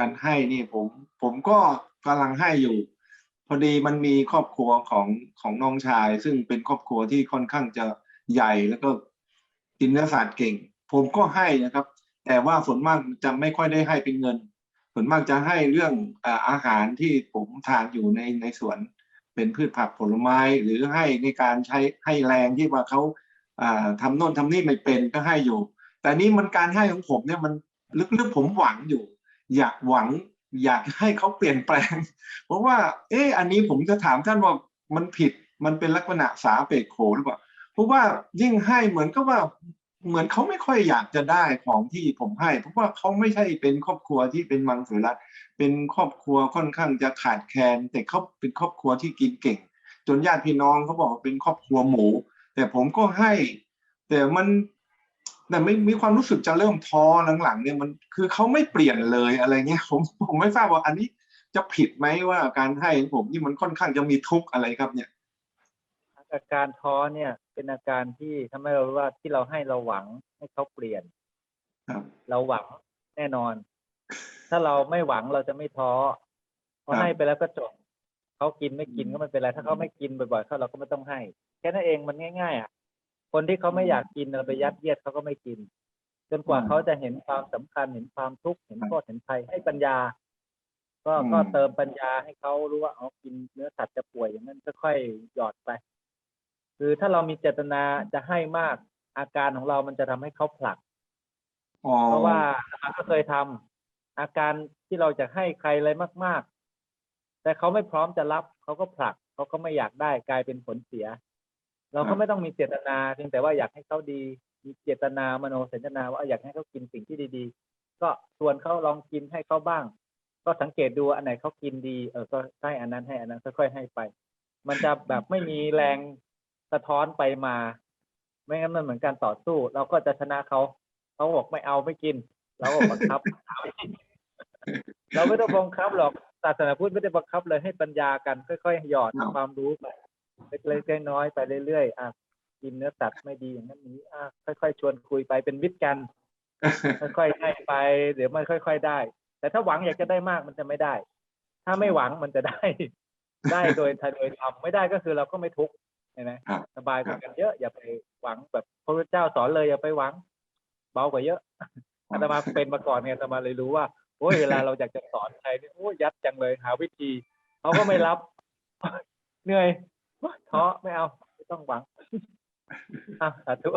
การให้นี่ผมผมก็กำลังให้อยู่ พอดีมันมีครอบครัวของของน้องชาย ซึ่งเป็นครอบครัวที่ค่อนข้างจะใหญ่แล้วก็กินเนื้อสัตว์เก่ง ผมก็ให้นะครับ แต่ว่าส่วนมากจะไม่ค่อยได้ให้เป็นเงินส่วนมากจะให้เรื่องอาหารที่ผมทานอยู่ในในสวนเป็นพืชผักผลไม้หรือให้ในการใช้ให้แรงที่ว่าเขาอ่าทำโน่นทำนี่ไม่เป็นก็ให้อยู่ แต่นี่มันการให้ของผมเนี่ยมันลึกๆผมหวังอยู่ อยากหวัง อยากให้เขาเปลี่ยนแปลง เพราะว่า เอออันนี้ผมจะถามท่านว่ามันผิดมันเป็นลักษณะสาเปกโขหรือเปล่าเพราะว่ายิ่งให้เหมือนกับว่าเหมือนเขาไม่ค่อยอยากจะได้ของที่ผมให้ เพราะว่าเขาไม่ใช่เป็นครอบครัวที่เป็นมังสวิรัตเป็นครอบครัวค่อนข้างจะขาดแคลนแต่เขาเป็นครอบครัวที่กินเก่ง จนญาติพี่น้องเขาบอกว่าเป็นครอบครัวหมู แต่ผมก็ให้ แต่มัน แต่ไม่มีความรู้สึกจะเริ่มท้อหลังๆเนี่ยมันคือเขาไม่เปลี่ยนเลยอะไรเงี้ยผมผมไม่ทราบว่าอันนี้จะผิดไหมว่าการให้ของผมที่มันค่อนข้างจะมีทุกข์อะไรครับเนี่ย อาการท้อเนี่ยเป็นอาการที่ทำให้เรารู้ว่าที่เราให้เราหวังให้เขาเปลี่ยนครับเราหวังแน่นอน ถ้าเราไม่หวังเราจะไม่ท้อพอครับให้ไปแล้วก็จบเขากินไม่กินก็ไม่เป็นไรถ้าเขาไม่กินบ่อยๆเขาเราก็ไม่ต้องให้ แค่นั้นเองมันง่าย ๆ อะ คนที่เขาไม่อยากกินเราไปยัดเยียดเขาก็ไม่กิน จนกว่าอืมเขาจะเห็นความสำคัญเห็นความทุกข์เห็นโทษเห็นภัยให้ปัญญา ก็อืมก็เติมปัญญาให้เขารู้ว่าอ๋อกินเนื้อสัตว์จะป่วยอย่างนั้นค่อยๆหยอดไป คือถ้าเรามีเจตนาจะให้มากอาการของเรามันจะทำให้เขาผลักอ๋อเพราะว่าเราก็เคยทำอาการที่เราจะให้ใครอะไรมาก ๆ แต่เขาไม่พร้อมจะรับเขาก็ผลักเขาก็ไม่อยากได้กลายเป็นผลเสีย เราก็ไม่ต้องมีเจตนาเพียงแต่ว่าอยากให้เขาดี มีเจตนามโนสัญญนาว่าอยากให้เขากินสิ่งที่ดีๆ ก็ชวนเขาลองกินให้เขาบ้าง ก็สังเกตดูอันไหนเขากินดีเออก็ให้อันนั้นให้อันนั้นค่อยๆให้ไป มันจะแบบไม่มีแรงสะท้อนไปมา ไม่งั้นมันเหมือนการต่อสู้ เราก็จะชนะเขาเขาบอกไม่เอาไม่กินเราก็บังคับ เราไม่ต้องบังคับหรอกศาสนาพุทธไม่ได้บังคับเลยให้ปัญญากันค่อยๆหยอดครับความรู้ไป เล็กๆน้อยๆไปเรื่อยๆอะกินเนื้อสัตว์ไม่ดีอย่างนั้นอย่างนี้อะค่อยๆ ชวนคุยไปเป็นวิทย์กัน ค่อยๆให้ไปเดี๋ยวมันค่อย ๆ ได้ แต่ถ้าหวังอยากจะได้มากมันจะไม่ได้ ถ้าไม่หวังมันจะได้ ได้โดยโดยทำไม่ได้ก็คือเราก็ไม่ทุกข์เห็นไหมครับสบายกว่ากันเยอะอย่าไปหวังแบบพระพุทธเจ้าสอนเลยอย่าไปหวัง เบากว่าเยอะอาตมาเป็นมาก่อนไงอาตมาเลยรู้ว่าโอ้ยเวลาเราอยากจะสอนใครเนี่ยโอ้ยยัดจังเลยหาวิธีเขาก็ไม่รับ เหนื่อยโอ๊ย ท้อไม่เอาไม่ต้องหวังอะสาธุ